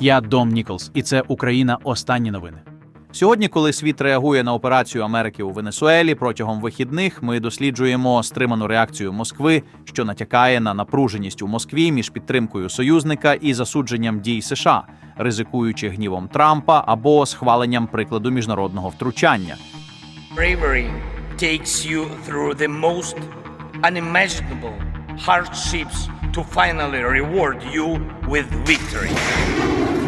Я Дом Ніколс, і це Україна. Останні новини. Сьогодні, коли світ реагує на операцію Америки у Венесуелі протягом вихідних, ми досліджуємо стриману реакцію Москви, що натякає на напруженість у Москві між підтримкою союзника і засудженням дій США, ризикуючи гнівом Трампа або схваленням прикладу міжнародного втручання. Bravery takes you through the most unimaginable hardships to finally reward you with victory.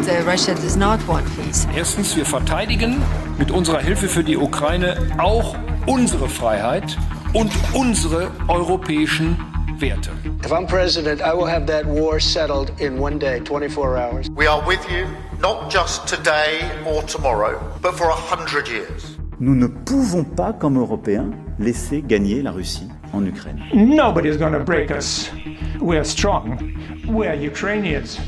Uh, Russia does not want peace. Erstens, wir verteidigen mit unserer Hilfe für die Ukraine auch unsere Freiheit und unsere europäischen Werte. If I'm president, I will have that war settled in one day, 24 hours. We are with you, not just today or tomorrow, but for a hundred years. Nous ne pouvons pas, comme Européens, laisser gagner la Russie en Ukraine. Nobody's going to break us. We're strong. We're Ukrainians.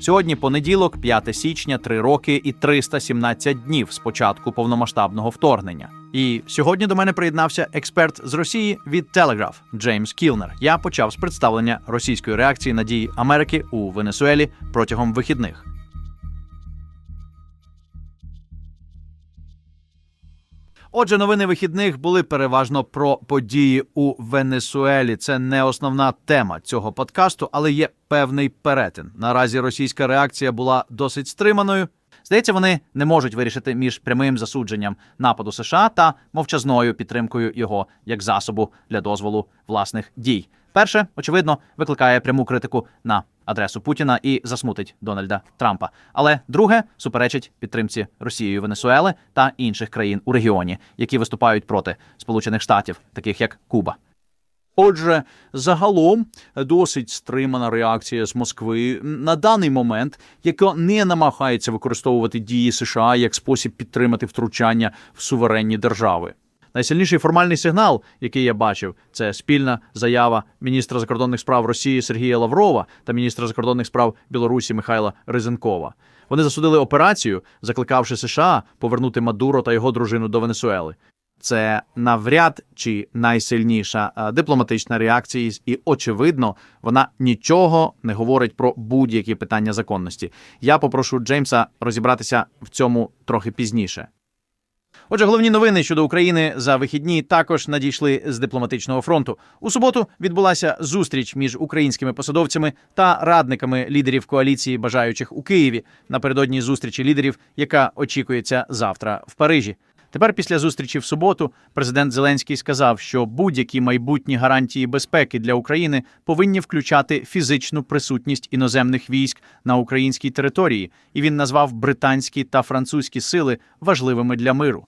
Сьогодні понеділок, 5 січня, 3 роки і 317 днів з початку повномасштабного вторгнення. І сьогодні до мене приєднався експерт з Росії від Telegraph Джеймс Кілнер. Я почав з представлення російської реакції на дії Америки у Венесуелі протягом вихідних. Отже, новини вихідних були переважно про події у Венесуелі. Це не основна тема цього подкасту, але є певний перетин. Наразі російська реакція була досить стриманою. Здається, вони не можуть вирішити між прямим засудженням нападу США та мовчазною підтримкою його як засобу для дозволу власних дій. Перше, очевидно, викликає пряму критику на адресу Путіна і засмутить Дональда Трампа. Але друге суперечить підтримці Росією Венесуели та інших країн у регіоні, які виступають проти Сполучених Штатів, таких як Куба. Отже, загалом досить стримана реакція з Москви на даний момент, яка не намагається використовувати дії США як спосіб підтримати втручання в суверенні держави. Найсильніший формальний сигнал, який я бачив, це спільна заява міністра закордонних справ Росії Сергія Лаврова та міністра закордонних справ Білорусі Михайла Ризенкова. Вони засудили операцію, закликавши США повернути Мадуро та його дружину до Венесуели. Це навряд чи найсильніша е, дипломатична реакція, і очевидно, вона нічого не говорить про будь-які питання законності. Я попрошу Джеймса розібратися в цьому трохи пізніше. Отже, головні новини щодо України за вихідні також надійшли з дипломатичного фронту. У суботу відбулася зустріч між українськими посадовцями та радниками лідерів коаліції бажаючих у Києві напередодні зустрічі лідерів, яка очікується завтра в Парижі. Тепер, після зустрічі в суботу, президент Зеленський сказав, що будь-які майбутні гарантії безпеки для України повинні включати фізичну присутність іноземних військ на українській території, і він назвав британські та французькі сили важливими для миру.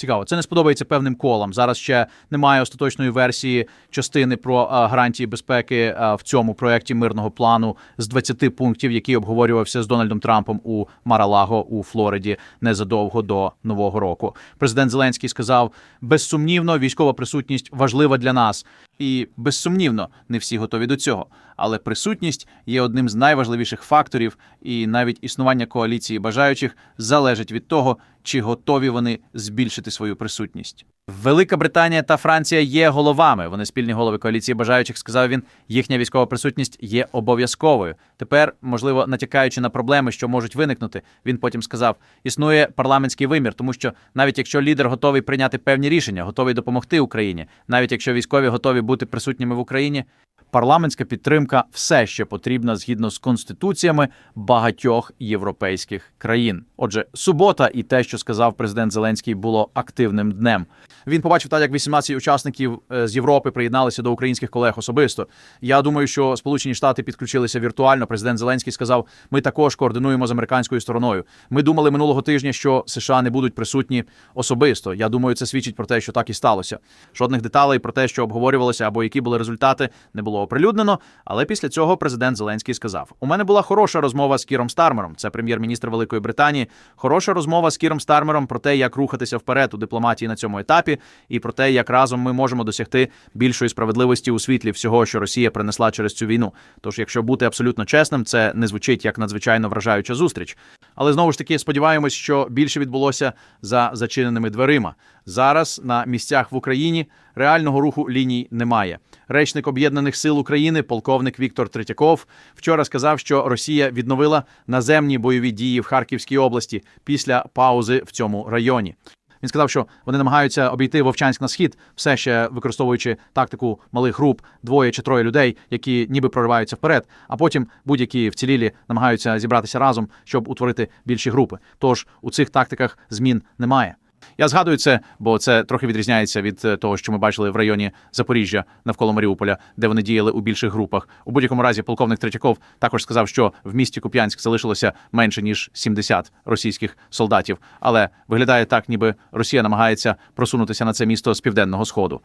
Цікаво, це не сподобається певним колам. Зараз ще немає остаточної версії частини про гарантії безпеки в цьому проєкті мирного плану з 20 пунктів, який обговорювався з Дональдом Трампом у Маралаго у Флориді незадовго до нового року. Президент Зеленський сказав: безсумнівно, військова присутність важлива для нас, і безсумнівно, не всі готові до цього. Але присутність є одним з найважливіших факторів, і навіть існування коаліції бажаючих залежить від того, чи готові вони збільшити свою присутність. Велика Британія та Франція є головами. Вони спільні голови коаліції бажаючих, сказав він. Їхня військова присутність є обов'язковою. Тепер, можливо, натякаючи на проблеми, що можуть виникнути, він потім сказав: існує парламентський вимір, тому що навіть якщо лідер готовий прийняти певні рішення, готовий допомогти Україні, навіть якщо військові готові бути присутніми в Україні, парламентська підтримка все ще потрібна згідно з конституціями багатьох європейських країн. Отже, субота і те, що сказав президент Зеленський, було активним днем. Він побачив так, як 18 учасників е, з Європи приєдналися до українських колег особисто. Я думаю, що Сполучені Штати підключилися віртуально. Президент Зеленський сказав: ми також координуємо з американською стороною. Ми думали минулого тижня, що США не будуть присутні особисто. Я думаю, це свідчить про те, що так і сталося. Жодних деталей про те, що обговорювалося або які були результати, не було оприлюднено. Але після цього президент Зеленський сказав: у мене була хороша розмова з Кіром Стармером, це прем'єр-міністр Великої Британії. Хороша розмова з Кіром Стармером про те, як рухатися вперед у дипломатії на цьому етапі, і про те, як разом ми можемо досягти більшої справедливості у світлі всього, що Росія принесла через цю війну. Тож, якщо бути абсолютно чесним, це не звучить як надзвичайно вражаюча зустріч. Але знову ж таки сподіваємось, що більше відбулося за зачиненими дверима. Зараз на місцях в Україні реального руху ліній немає. Речник Об'єднаних сил України, полковник Віктор Третьяков, вчора сказав, що Росія відновила наземні бойові дії в Харківській області після паузи в цьому районі. Він сказав, що вони намагаються обійти Вовчанськ на схід, все ще використовуючи тактику малих груп, двоє чи троє людей, які ніби прориваються вперед, а потім будь-які вцілілі намагаються зібратися разом, щоб утворити більші групи. Тож у цих тактиках змін немає. Я згадую це, бо це трохи відрізняється від е, того, що ми бачили в районі Запоріжжя навколо Маріуполя, де вони діяли у більших групах. У будь-якому разі полковник Третьяков також сказав, що в місті Куп'янськ залишилося менше ніж 70 російських солдатів. Але виглядає так, ніби Росія намагається просунутися на це місто з південного сходу.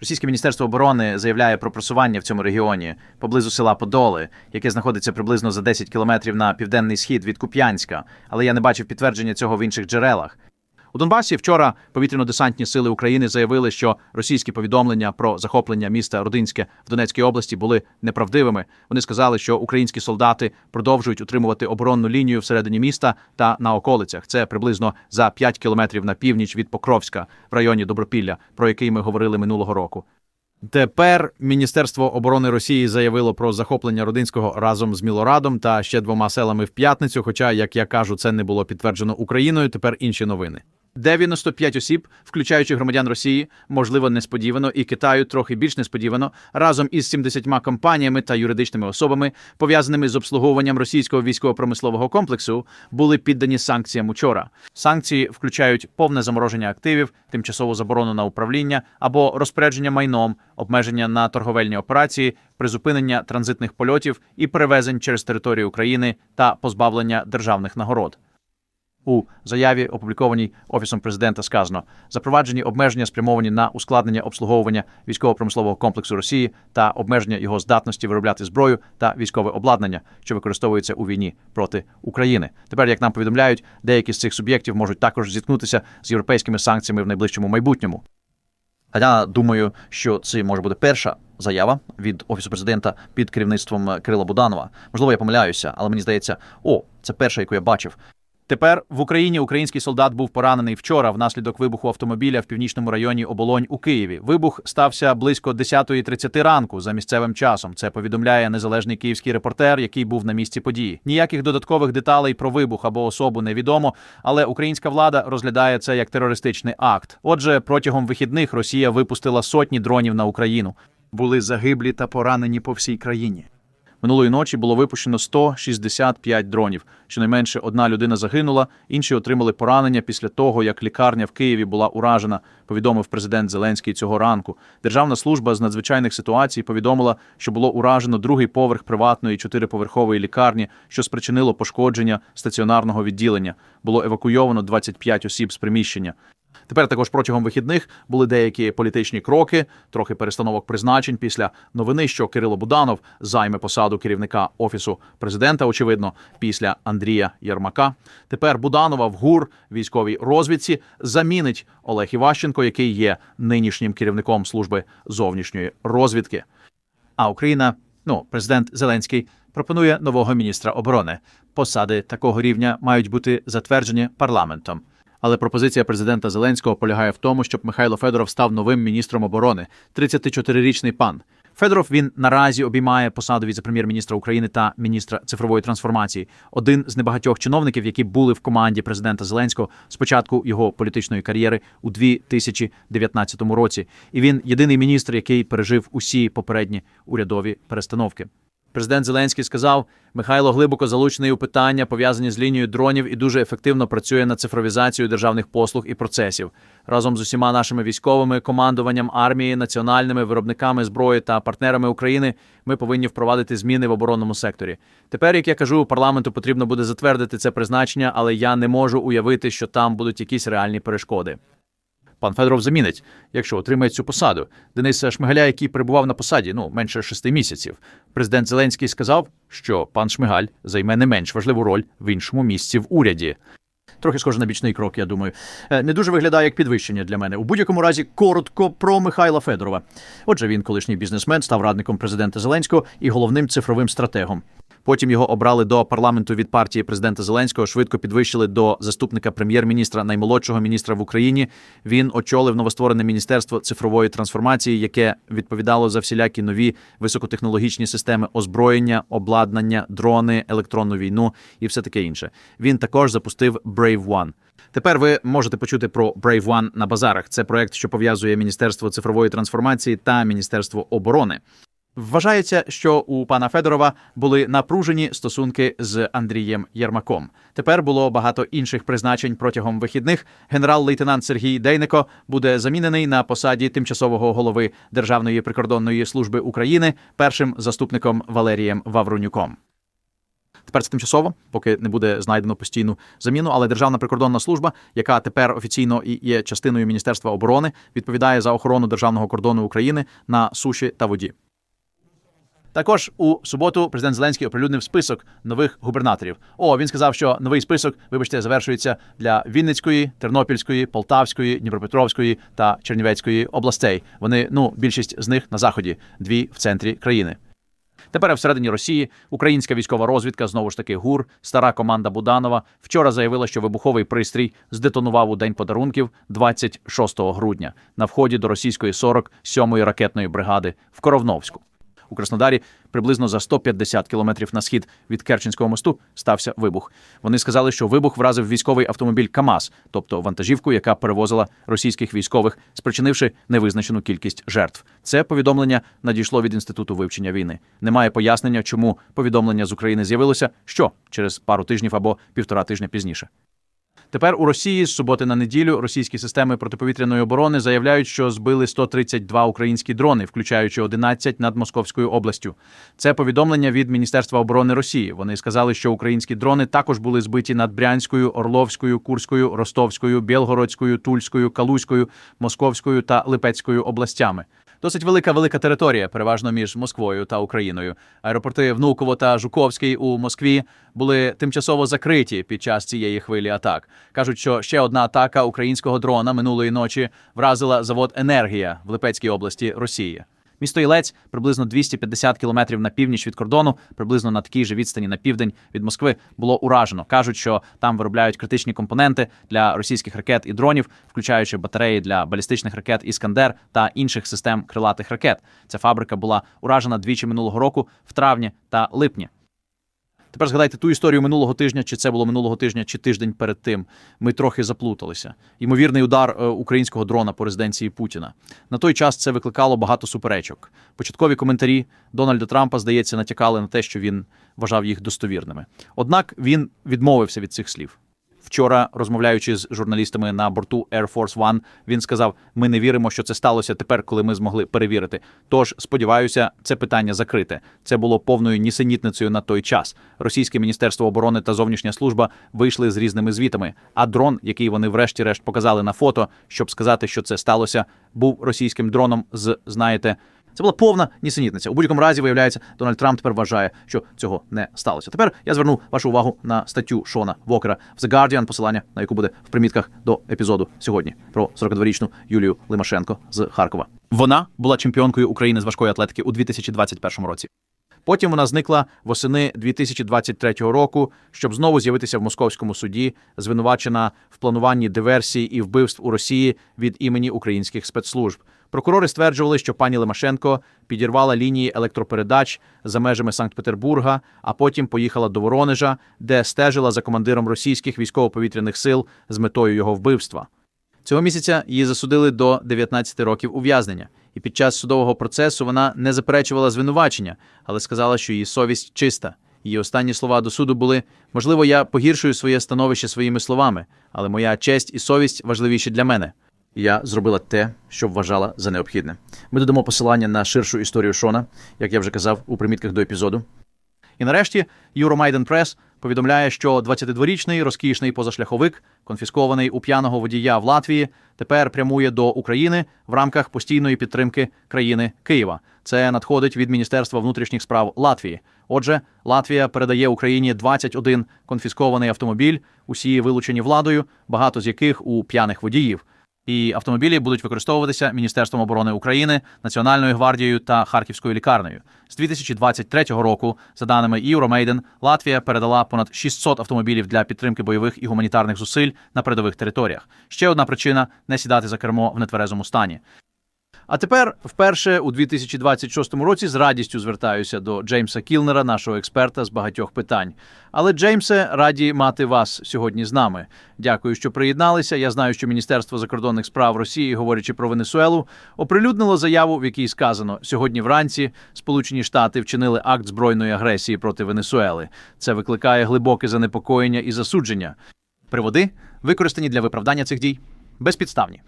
Російське міністерство оборони заявляє про просування в цьому регіоні поблизу села Подоли, яке знаходиться приблизно за 10 кілометрів на південний схід від Куп'янська, але я не бачив підтвердження цього в інших джерелах. У Донбасі вчора повітряно-десантні сили України заявили, що російські повідомлення про захоплення міста Родинське в Донецькій області були неправдивими. Вони сказали, що українські солдати продовжують утримувати оборонну лінію всередині міста та на околицях. Це приблизно за 5 кілометрів на північ від Покровська в районі Добропілля, про який ми говорили минулого року. Тепер Міністерство оборони Росії заявило про захоплення Родинського разом з Мілорадом та ще двома селами в п'ятницю. Хоча, як я кажу, це не було підтверджено Україною. Тепер інші новини. 95 осіб, включаючи громадян Росії, можливо, несподівано, і Китаю трохи більш несподівано, разом із 70 компаніями та юридичними особами, пов'язаними з обслуговуванням російського військово-промислового комплексу, були піддані санкціям учора. Санкції включають повне замороження активів, тимчасову заборону на управління або розпорядження майном, обмеження на торговельні операції, призупинення транзитних польотів і перевезень через територію України та позбавлення державних нагород. У заяві, опублікованій офісом президента, сказано запроваджені обмеження спрямовані на ускладнення обслуговування військово-промислового комплексу Росії та обмеження його здатності виробляти зброю та військове обладнання, що використовується у війні проти України. Тепер, як нам повідомляють, деякі з цих суб'єктів можуть також зіткнутися з європейськими санкціями в найближчому майбутньому. А я думаю, що це може бути перша заява від офісу президента під керівництвом Кирила Буданова. Можливо, я помиляюся, але мені здається, о, це перша, яку я бачив. Тепер в Україні український солдат був поранений вчора внаслідок вибуху автомобіля в північному районі Оболонь у Києві. Вибух стався близько 10.30 ранку за місцевим часом. Це повідомляє незалежний київський репортер, який був на місці події. Ніяких додаткових деталей про вибух або особу невідомо, але українська влада розглядає це як терористичний акт. Отже, протягом вихідних Росія випустила сотні дронів на Україну. Були загиблі та поранені по всій країні. Минулої ночі було випущено 165 дронів. Щонайменше одна людина загинула, інші отримали поранення після того, як лікарня в Києві була уражена, повідомив президент Зеленський цього ранку. Державна служба з надзвичайних ситуацій повідомила, що було уражено другий поверх приватної чотириповерхової лікарні, що спричинило пошкодження стаціонарного відділення. Було евакуйовано 25 осіб з приміщення. Тепер також протягом вихідних були деякі політичні кроки, трохи перестановок призначень після новини, що Кирило Буданов займе посаду керівника офісу президента. Очевидно, після Андрія Єрмака. Тепер Буданова в ГУР військовій розвідці замінить Олег Іващенко, який є нинішнім керівником служби зовнішньої розвідки. А Україна, ну президент Зеленський, пропонує нового міністра оборони. Посади такого рівня мають бути затверджені парламентом. Але пропозиція президента Зеленського полягає в тому, щоб Михайло Федоров став новим міністром оборони. 34-річний пан. Федоров він наразі обіймає посаду віце-прем'єр-міністра України та міністра цифрової трансформації. Один з небагатьох чиновників, які були в команді президента Зеленського з початку його політичної кар'єри у 2019 році. І він єдиний міністр, який пережив усі попередні урядові перестановки. Президент Зеленський сказав, Михайло глибоко залучений у питання, пов'язані з лінією дронів, і дуже ефективно працює над цифровізацією державних послуг і процесів. Разом з усіма нашими військовими, командуванням армії, національними виробниками зброї та партнерами України ми повинні впровадити зміни в оборонному секторі. Тепер, як я кажу, парламенту потрібно буде затвердити це призначення, але я не можу уявити, що там будуть якісь реальні перешкоди. Пан Федоров замінить, якщо отримає цю посаду. Дениса Шмигаля, який перебував на посаді ну менше шести місяців. Президент Зеленський сказав, що пан Шмигаль займе не менш важливу роль в іншому місці в уряді. Трохи схоже на бічний крок, я думаю. Е, Не дуже виглядає як підвищення для мене. У будь-якому разі коротко про Михайла Федорова. Отже, він, колишній бізнесмен, став радником президента Зеленського і головним цифровим стратегом. Потім його обрали до парламенту від партії президента Зеленського. Швидко підвищили до заступника прем'єр-міністра, наймолодшого міністра в Україні. Він очолив новостворене міністерство цифрової трансформації, яке відповідало за всілякі нові високотехнологічні системи озброєння, обладнання, дрони, електронну війну і все таке інше. Він також запустив Brave One. Тепер ви можете почути про Brave One на базарах. Це проект, що пов'язує Міністерство цифрової трансформації та Міністерство оборони. Вважається, що у пана Федорова були напружені стосунки з Андрієм Єрмаком. Тепер було багато інших призначень протягом вихідних. Генерал-лейтенант Сергій Дейнико буде замінений на посаді тимчасового голови Державної прикордонної служби України першим заступником Валерієм Вавронюком. Тепер це тимчасово, поки не буде знайдено постійну заміну. Але Державна прикордонна служба, яка тепер офіційно і є частиною Міністерства оборони, відповідає за охорону державного кордону України на суші та воді. Також у суботу президент Зеленський оприлюднив список нових губернаторів. О, він сказав, що новий список, вибачте, завершується для Вінницької, Тернопільської, Полтавської, Дніпропетровської та Чернівецької областей. Вони, ну, більшість з них на заході, дві в центрі країни. Тепер всередині Росії українська військова розвідка, знову ж таки ГУР, стара команда Буданова, вчора заявила, що вибуховий пристрій здетонував у день подарунків 26 грудня на вході до російської 47-ї ракетної бригади в Коровновську. У Краснодарі приблизно за 150 кілометрів на схід від Керченського мосту стався вибух. Вони сказали, що вибух вразив військовий автомобіль КАМАЗ, тобто вантажівку, яка перевозила російських військових, спричинивши невизначену кількість жертв. Це повідомлення надійшло від інституту вивчення війни. Немає пояснення, чому повідомлення з України з'явилося що через пару тижнів або півтора тижня пізніше. Тепер у Росії з суботи на неділю російські системи протиповітряної оборони заявляють, що збили 132 українські дрони, включаючи 11 над Московською областю. Це повідомлення від Міністерства оборони Росії. Вони сказали, що українські дрони також були збиті над Брянською, Орловською, Курською, Ростовською, Білгородською, Тульською, Калузькою, Московською та Липецькою областями. Досить велика велика територія, переважно між Москвою та Україною. Аеропорти Внуково та Жуковський у Москві були тимчасово закриті під час цієї хвилі атак. кажуть, що ще одна атака українського дрона минулої ночі вразила завод Енергія в Липецькій області Росії. Місто Ілець приблизно 250 кілометрів на північ від кордону, приблизно на такій же відстані на південь від Москви було уражено. кажуть, що там виробляють критичні компоненти для російських ракет і дронів, включаючи батареї для балістичних ракет Іскандер та інших систем крилатих ракет. Ця фабрика була уражена двічі минулого року в травні та липні. Тепер згадайте ту історію минулого тижня, чи це було минулого тижня, чи тиждень перед тим. Ми трохи заплуталися. Ймовірний удар е, українського дрона по резиденції Путіна. На той час це викликало багато суперечок. Початкові коментарі Дональда Трампа, здається, натякали на те, що він вважав їх достовірними. Однак він відмовився від цих слів. Вчора, розмовляючи з журналістами на борту Air Force One, він сказав: ми не віримо, що це сталося тепер, коли ми змогли перевірити. Тож, сподіваюся, це питання закрите. Це було повною нісенітницею на той час. Російське міністерство оборони та зовнішня служба вийшли з різними звітами. А дрон, який вони врешті-решт показали на фото, щоб сказати, що це сталося, був російським дроном з знаєте. Це була повна нісенітниця. У будь-якому разі, виявляється, Дональд Трамп тепер вважає, що цього не сталося. Тепер я зверну вашу увагу на статтю Шона Вокера в The Guardian, посилання на яку буде в примітках до епізоду сьогодні про 42-річну Юлію Лимашенко з Харкова. Вона була чемпіонкою України з важкої атлетики у 2021 році. Потім вона зникла восени 2023 року, щоб знову з'явитися в московському суді, звинувачена в плануванні диверсій і вбивств у Росії від імені українських спецслужб. Прокурори стверджували, що пані Лимашенко підірвала лінії електропередач за межами Санкт-Петербурга, а потім поїхала до Воронежа, де стежила за командиром російських військово-повітряних сил з метою його вбивства. Цього місяця її засудили до 19 років ув'язнення, і під час судового процесу вона не заперечувала звинувачення, але сказала, що її совість чиста. Її останні слова до суду були: можливо, я погіршую своє становище своїми словами, але моя честь і совість важливіші для мене. Я зробила те, що вважала за необхідне. Ми додамо посилання на ширшу історію Шона, як я вже казав у примітках до епізоду. І нарешті Euromaidan Press повідомляє, що 22-річний розкішний позашляховик, конфіскований у п'яного водія в Латвії, тепер прямує до України в рамках постійної підтримки країни Києва. Це надходить від Міністерства внутрішніх справ Латвії. Отже, Латвія передає Україні 21 конфіскований автомобіль, усі вилучені владою, багато з яких у п'яних водіїв. І автомобілі будуть використовуватися Міністерством оборони України, Національною гвардією та Харківською лікарнею. З 2023 року, за даними Євромейден, Латвія передала понад 600 автомобілів для підтримки бойових і гуманітарних зусиль на передових територіях. Ще одна причина не сідати за кермо в нетверезому стані. А тепер, вперше у 2026 році, з радістю звертаюся до Джеймса Кілнера, нашого експерта з багатьох питань. Але, Джеймсе, раді мати вас сьогодні з нами. Дякую, що приєдналися. Я знаю, що Міністерство закордонних справ Росії, говорячи про Венесуелу, оприлюднило заяву, в якій сказано: сьогодні вранці Сполучені Штати вчинили акт збройної агресії проти Венесуели. Це викликає глибоке занепокоєння і засудження. Приводи використані для виправдання цих дій безпідставні.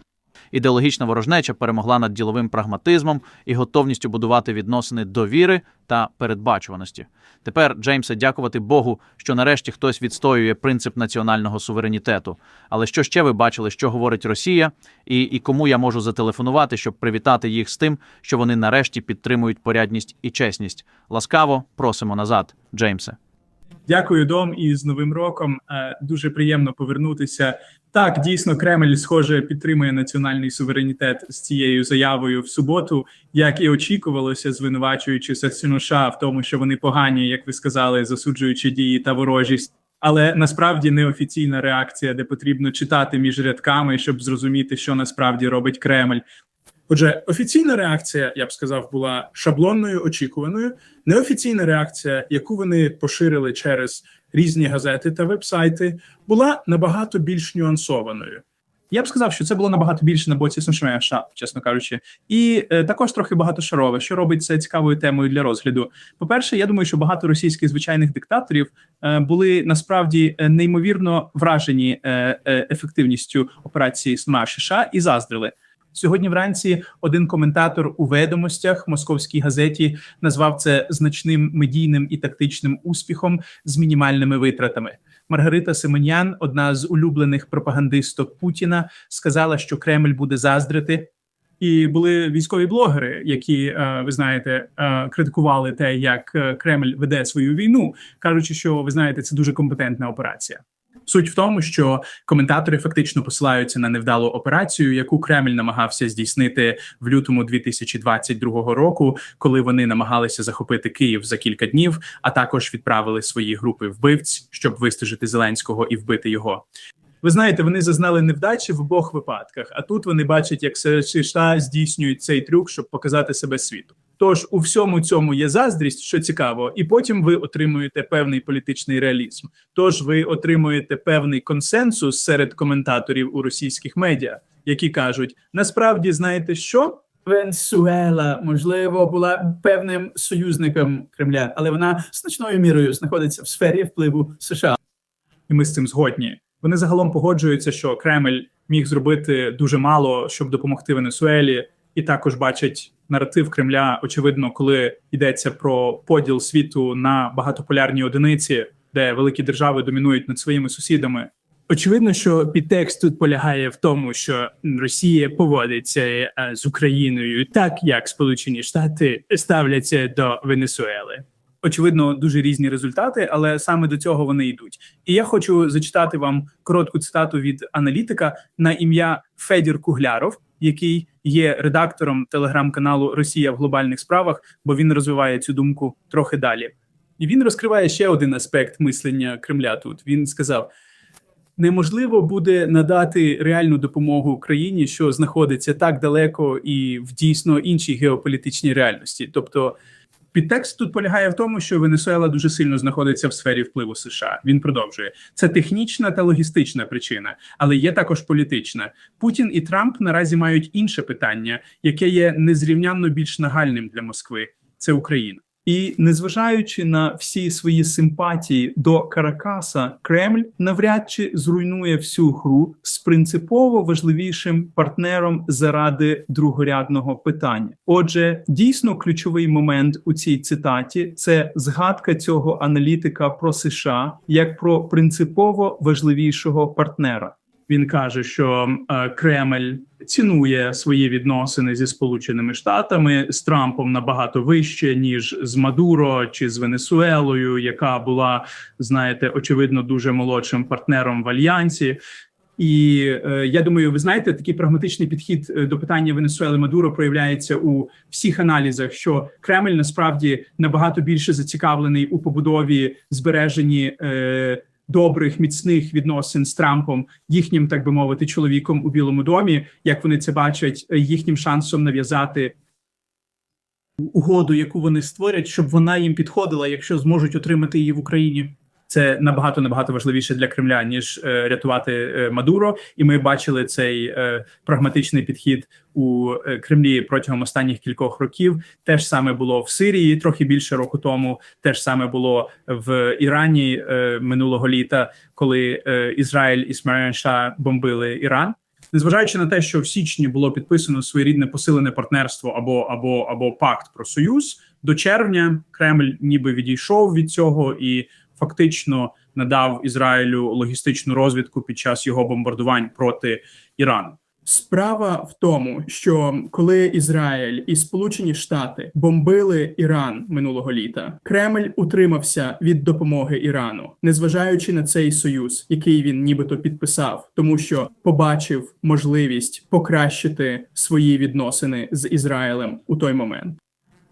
Ідеологічна ворожнеча перемогла над діловим прагматизмом і готовністю будувати відносини довіри та передбачуваності. Тепер, Джеймсе, дякувати Богу, що нарешті хтось відстоює принцип національного суверенітету. Але що ще ви бачили, що говорить Росія, і, і кому я можу зателефонувати, щоб привітати їх з тим, що вони нарешті підтримують порядність і чесність? Ласкаво просимо назад, Джеймсе. Дякую, Дом, і з Новим роком. Е, Дуже приємно повернутися. Так, дійсно, Кремль, схоже, підтримує національний суверенітет з цією заявою в суботу, як і очікувалося, звинувачуючи США в тому, що вони погані, як ви сказали, засуджуючи дії та ворожість. Але насправді неофіційна реакція, де потрібно читати між рядками, щоб зрозуміти, що насправді робить Кремль. Отже, офіційна реакція, я б сказав, була шаблонною, очікуваною. Неофіційна реакція, яку вони поширили через різні газети та вебсайти, була набагато більш нюансованою. Я б сказав, що це було набагато більше на боці США, чесно кажучи, і е, також трохи багатошарове, що робить це цікавою темою для розгляду. По-перше, я думаю, що багато російських звичайних диктаторів е, були насправді е, неймовірно вражені е, е, ефективністю операції США і заздрили. Сьогодні вранці один коментатор у ведомостях московській газеті назвав це значним медійним і тактичним успіхом з мінімальними витратами. Маргарита Семенян, одна з улюблених пропагандисток Путіна, сказала, що Кремль буде заздрити. І були військові блогери, які е, ви знаєте, е, критикували те, як е, Кремль веде свою війну, кажучи, що ви знаєте, це дуже компетентна операція. Суть в тому, що коментатори фактично посилаються на невдалу операцію, яку Кремль намагався здійснити в лютому 2022 року, коли вони намагалися захопити Київ за кілька днів, а також відправили свої групи вбивць, щоб вистежити Зеленського і вбити його. Ви знаєте, вони зазнали невдачі в обох випадках. А тут вони бачать, як США здійснюють цей трюк, щоб показати себе світу. Тож у всьому цьому є заздрість, що цікаво, і потім ви отримуєте певний політичний реалізм. Тож ви отримуєте певний консенсус серед коментаторів у російських медіа, які кажуть: насправді знаєте що? Венесуела, можливо, була певним союзником Кремля, але вона значною мірою знаходиться в сфері впливу США. І ми з цим згодні. Вони загалом погоджуються, що Кремль міг зробити дуже мало, щоб допомогти Венесуелі, і також бачать наратив Кремля. Очевидно, коли йдеться про поділ світу на багатополярні одиниці, де великі держави домінують над своїми сусідами. Очевидно, що підтекст тут полягає в тому, що Росія поводиться е, з Україною так, як Сполучені Штати ставляться до Венесуели. Очевидно, дуже різні результати, але саме до цього вони йдуть. І я хочу зачитати вам коротку цитату від аналітика на ім'я Федір Кугляров, який є редактором телеграм-каналу Росія в глобальних справах, бо він розвиває цю думку трохи далі. І він розкриває ще один аспект мислення Кремля. Тут він сказав: неможливо буде надати реальну допомогу Україні, що знаходиться так далеко і в дійсно іншій геополітичній реальності. Тобто, підтекст тут полягає в тому, що Венесуела дуже сильно знаходиться в сфері впливу США. Він продовжує це технічна та логістична причина, але є також політична. Путін і Трамп наразі мають інше питання, яке є незрівнянно більш нагальним для Москви. Це Україна. І незважаючи на всі свої симпатії до Каракаса, Кремль навряд чи зруйнує всю гру з принципово важливішим партнером заради другорядного питання. Отже, дійсно ключовий момент у цій цитаті це згадка цього аналітика про США як про принципово важливішого партнера. Він каже, що е, Кремль цінує свої відносини зі Сполученими Штатами з Трампом набагато вище ніж з Мадуро чи з Венесуелою, яка була, знаєте, очевидно, дуже молодшим партнером в альянсі. І е, я думаю, ви знаєте, такий прагматичний підхід е, до питання Венесуели Мадуро проявляється у всіх аналізах, що Кремль насправді набагато більше зацікавлений у побудові збереженні е, добрих міцних відносин з Трампом, їхнім, так би мовити, чоловіком у Білому домі, як вони це бачать, е, їхнім шансом нав'язати угоду, яку вони створять, щоб вона їм підходила, якщо зможуть отримати її в Україні. Це набагато набагато важливіше для Кремля ніж е, рятувати е, Мадуро. І ми бачили цей е, прагматичний підхід у е, Кремлі протягом останніх кількох років. Те ж саме було в Сирії трохи більше року тому. Те ж саме було в Ірані е, минулого літа, коли е, Ізраїль і Смаренша бомбили Іран. Незважаючи на те, що в січні було підписано своєрідне посилене партнерство або або або пакт про союз, до червня Кремль ніби відійшов від цього і фактично надав Ізраїлю логістичну розвідку під час його бомбардувань проти Ірану. Справа в тому, що коли Ізраїль і Сполучені Штати бомбили Іран минулого літа, Кремль утримався від допомоги Ірану, незважаючи на цей союз, який він нібито підписав, тому що побачив можливість покращити свої відносини з Ізраїлем у той момент.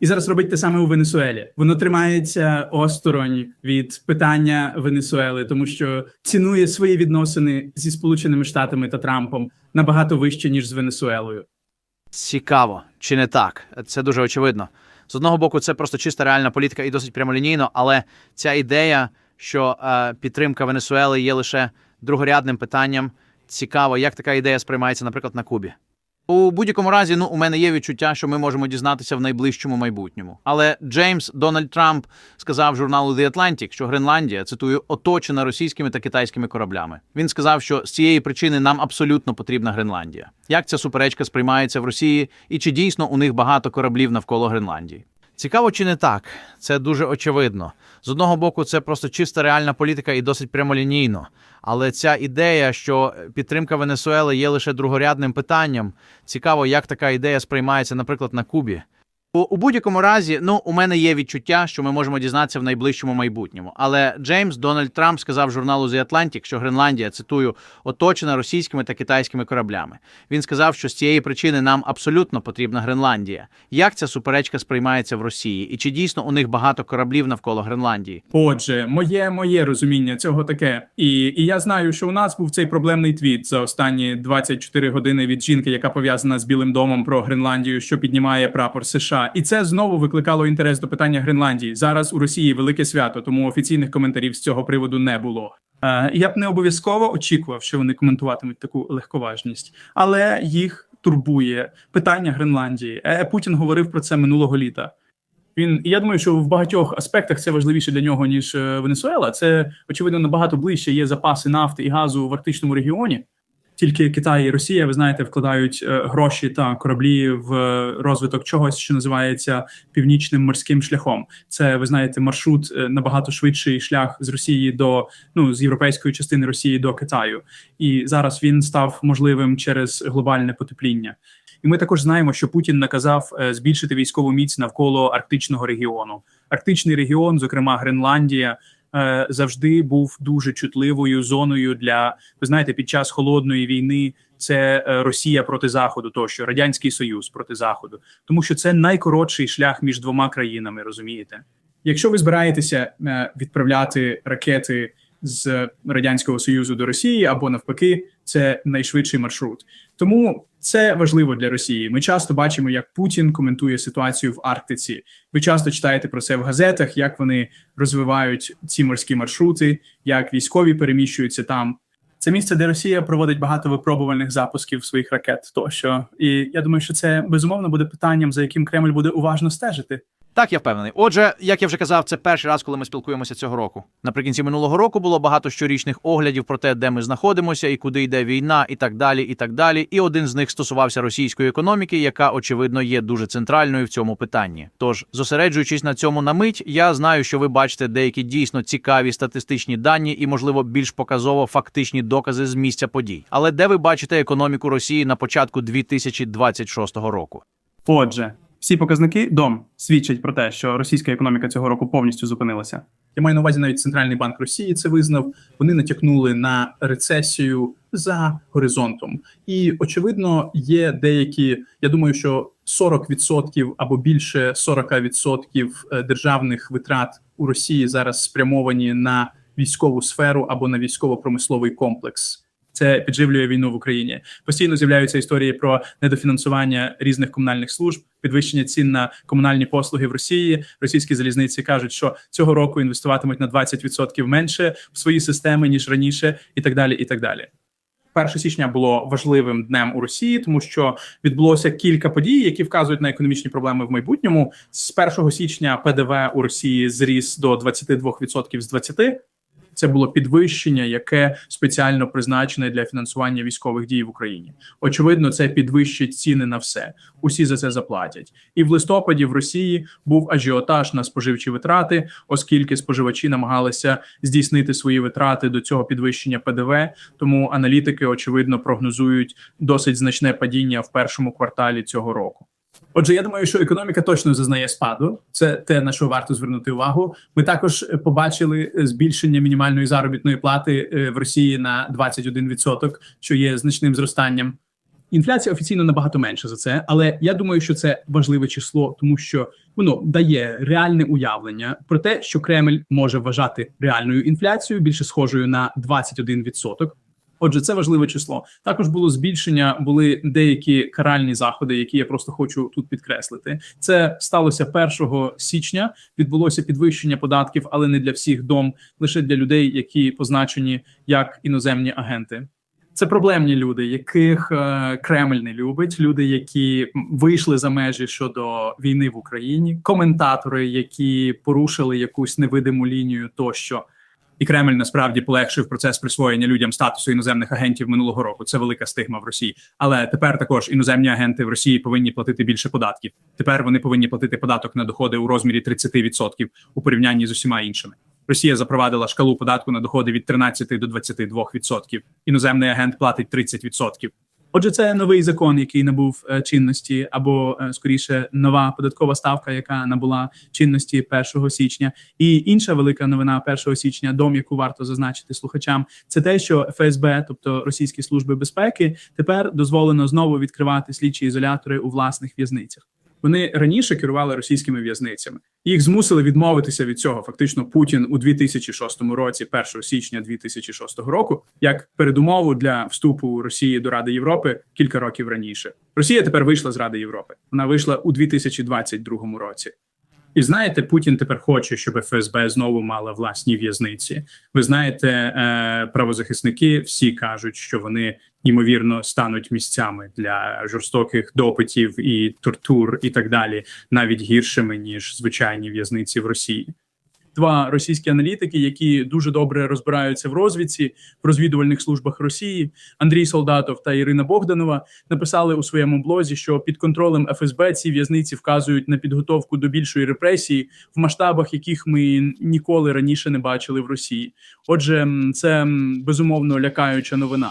І зараз робить те саме у Венесуелі. Воно тримається осторонь від питання Венесуели, тому що цінує свої відносини зі Сполученими Штатами та Трампом набагато вище ніж з Венесуелою. Цікаво, чи не так? Це дуже очевидно. З одного боку, це просто чиста реальна політика і досить прямолінійно, але ця ідея, що е, підтримка Венесуели є лише другорядним питанням. Цікаво, як така ідея сприймається, наприклад, на Кубі. У будь-якому разі, ну, у мене є відчуття, що ми можемо дізнатися в найближчому майбутньому. Але Джеймс Дональд Трамп сказав журналу The Atlantic, що Гренландія, цитую, оточена російськими та китайськими кораблями. Він сказав, що з цієї причини нам абсолютно потрібна Гренландія. Як ця суперечка сприймається в Росії, і чи дійсно у них багато кораблів навколо Гренландії? Цікаво чи не так? Це дуже очевидно. З одного боку, це просто чиста реальна політика і досить прямолінійно. Але ця ідея, що підтримка Венесуели є лише другорядним питанням, цікаво, як така ідея сприймається, наприклад, на Кубі. У, будь-якому разі, ну, у мене є відчуття, що ми можемо дізнатися в найближчому майбутньому. Але Джеймс Дональд Трамп сказав журналу The Atlantic, що Гренландія, цитую, оточена російськими та китайськими кораблями. Він сказав, що з цієї причини нам абсолютно потрібна Гренландія. Як ця суперечка сприймається в Росії? І чи дійсно у них багато кораблів навколо Гренландії? Отже, моє моє розуміння цього таке. І, і я знаю, що у нас був цей проблемний твіт за останні 24 години від жінки, яка пов'язана з Білим домом про Гренландію, що піднімає прапор США. І це знову викликало інтерес до питання Гренландії. Зараз у Росії велике свято, тому офіційних коментарів з цього приводу не було. Е, я б не обов'язково очікував, що вони коментуватимуть таку легковажність, але їх турбує питання Гренландії. Е, Путін говорив про це минулого літа. Він я думаю, що в багатьох аспектах це важливіше для нього ніж е, Венесуела. Це очевидно набагато ближче. Є запаси нафти і газу в арктичному регіоні. Тільки Китай і Росія, ви знаєте, вкладають е, гроші та кораблі в розвиток чогось, що називається північним морським шляхом. Це ви знаєте, маршрут е, набагато швидший шлях з Росії до ну з європейської частини Росії до Китаю, і зараз він став можливим через глобальне потепління. І ми також знаємо, що Путін наказав е, збільшити військову міць навколо арктичного регіону. Арктичний регіон, зокрема Гренландія, е, завжди був дуже чутливою зоною для ви знаєте, під час холодної війни. Це е, Росія проти заходу, тощо радянський союз проти заходу, тому що це найкоротший шлях між двома країнами. Розумієте, якщо ви збираєтеся е, відправляти ракети з радянського союзу до Росії або навпаки, це найшвидший маршрут. Тому це важливо для Росії. Ми часто бачимо, як Путін коментує ситуацію в Арктиці. Ви часто читаєте про це в газетах, як вони розвивають ці морські маршрути, як військові переміщуються там. Це місце, де Росія проводить багато випробувальних запусків своїх ракет. Тощо, і я думаю, що це безумовно буде питанням, за яким Кремль буде уважно стежити. Так, я впевнений. Отже, як я вже казав, це перший раз, коли ми спілкуємося цього року. Наприкінці минулого року було багато щорічних оглядів про те, де ми знаходимося і куди йде війна, і так далі. І так далі. І один з них стосувався російської економіки, яка очевидно є дуже центральною в цьому питанні. Тож, зосереджуючись на цьому на мить, я знаю, що ви бачите деякі дійсно цікаві статистичні дані і, можливо, більш показово фактичні докази з місця подій. Але де ви бачите економіку Росії на початку 2026 року? Отже, всі показники дом свідчать про те, що російська економіка цього року повністю зупинилася. Я маю на увазі навіть центральний банк Росії це визнав. Вони натякнули на рецесію за горизонтом. І очевидно, є деякі. Я думаю, що 40% або більше 40% е, державних витрат у Росії зараз спрямовані на військову сферу або на військово-промисловий комплекс. Це підживлює війну в Україні. Постійно з'являються історії про недофінансування різних комунальних служб, підвищення цін на комунальні послуги в Росії. Російські залізниці кажуть, що цього року інвестуватимуть на 20% менше в свої системи ніж раніше, і так далі. І так далі. 1 січня було важливим днем у Росії, тому що відбулося кілька подій, які вказують на економічні проблеми в майбутньому. З 1 січня ПДВ у Росії зріс до 22% з 20%. Це було підвищення, яке спеціально призначене для фінансування військових дій в Україні. Очевидно, це підвищить ціни на все. Усі за це заплатять. І в листопаді в Росії був ажіотаж на споживчі витрати, оскільки споживачі намагалися здійснити свої витрати до цього підвищення ПДВ. Тому аналітики очевидно прогнозують досить значне падіння в першому кварталі цього року. Отже, я думаю, що економіка точно зазнає спаду. Це те на що варто звернути увагу. Ми також е, побачили е, збільшення мінімальної заробітної плати е, в Росії на 21%, що є значним зростанням. Інфляція офіційно набагато менша за це, але я думаю, що це важливе число, тому що воно дає реальне уявлення про те, що Кремль може вважати реальною інфляцією більше схожою на 21%. Отже, це важливе число. Також було збільшення, були деякі каральні заходи, які я просто хочу тут підкреслити. Це сталося 1 січня. Відбулося підвищення податків, але не для всіх дом, лише для людей, які позначені як іноземні агенти. Це проблемні люди, яких е, Кремль не любить. Люди, які вийшли за межі щодо війни в Україні, коментатори, які порушили якусь невидиму лінію, тощо. І Кремль насправді полегшив процес присвоєння людям статусу іноземних агентів минулого року. Це велика стигма в Росії. Але тепер також іноземні агенти в Росії повинні платити більше податків. Тепер вони повинні платити податок на доходи у розмірі 30% у порівнянні з усіма іншими. Росія запровадила шкалу податку на доходи від 13 до 22%. Іноземний агент платить 30%. Отже, це новий закон, який набув е, чинності, або е, скоріше нова податкова ставка, яка набула чинності 1 січня. І інша велика новина 1 січня, дом, яку варто зазначити слухачам, це те, що ФСБ, тобто російські служби безпеки, тепер дозволено знову відкривати слідчі ізолятори у власних в'язницях. Вони раніше керували російськими в'язницями. Їх змусили відмовитися від цього. Фактично, Путін у 2006 році, 1 січня 2006 року, як передумову для вступу Росії до Ради Європи кілька років раніше. Росія тепер вийшла з Ради Європи. Вона вийшла у 2022 році. І знаєте, Путін тепер хоче, щоб ФСБ знову мала власні в'язниці. Ви знаєте, е, правозахисники всі кажуть, що вони ймовірно стануть місцями для жорстоких допитів і тортур, і так далі, навіть гіршими ніж звичайні в'язниці в Росії. Два російські аналітики, які дуже добре розбираються в розвідці в розвідувальних службах Росії, Андрій Солдатов та Ірина Богданова, написали у своєму блозі, що під контролем ФСБ ці в'язниці вказують на підготовку до більшої репресії в масштабах, яких ми ніколи раніше не бачили в Росії. Отже, це безумовно лякаюча новина.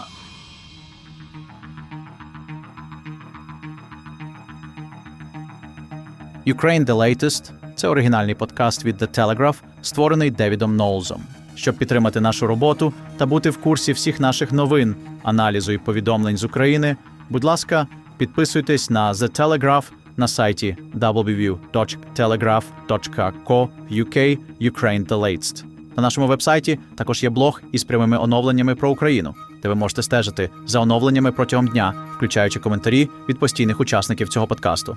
Ukraine The Latest – це оригінальний подкаст від The Telegraph, створений Девідом Ноулзом. Щоб підтримати нашу роботу та бути в курсі всіх наших новин, аналізу і повідомлень з України, будь ласка, підписуйтесь на The Telegraph на сайті www.telegraph.co.uk Ukraine The Latest. На нашому вебсайті також є блог із прямими оновленнями про Україну, де ви можете стежити за оновленнями протягом дня, включаючи коментарі від постійних учасників цього подкасту.